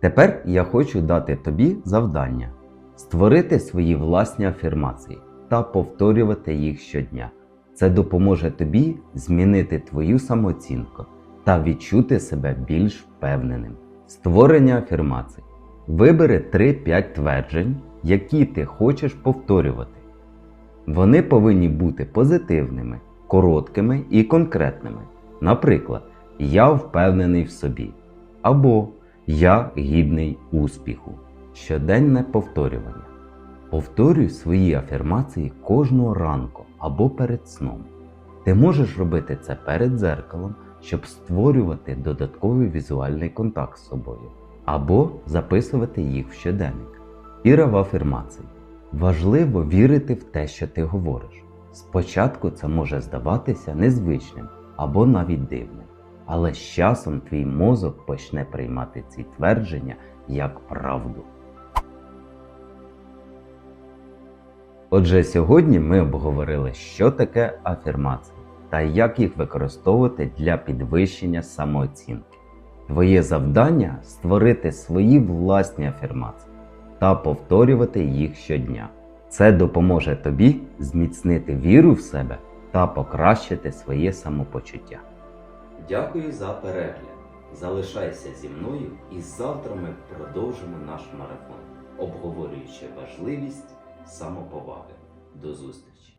Тепер я хочу дати тобі завдання створити свої власні афірмації та повторювати їх щодня. Це допоможе тобі змінити твою самооцінку та відчути себе більш впевненим. Створення афірмацій. Вибери 3-5 тверджень, які ти хочеш повторювати. Вони повинні бути позитивними, короткими і конкретними. Наприклад, я впевнений в собі або Я гідний успіху. Щоденне повторювання. Повторюй свої афірмації кожного ранку або перед сном. Ти можеш робити це перед дзеркалом, щоб створювати додатковий візуальний контакт з собою, або записувати їх в щоденник. Віра в афірмації. Важливо вірити в те, що ти говориш. Спочатку це може здаватися незвичним або навіть дивним, але з часом твій мозок почне приймати ці твердження як правду. Отже, сьогодні ми обговорили, що таке афірмації та як їх використовувати для підвищення самооцінки. Твоє завдання створити свої власні афірмації та повторювати їх щодня. Це допоможе тобі зміцнити віру в себе та покращити своє самопочуття. Дякую за перегляд. Залишайся зі мною і завтра ми продовжимо наш марафон, обговорюючи важливість самоповаги. До зустрічі!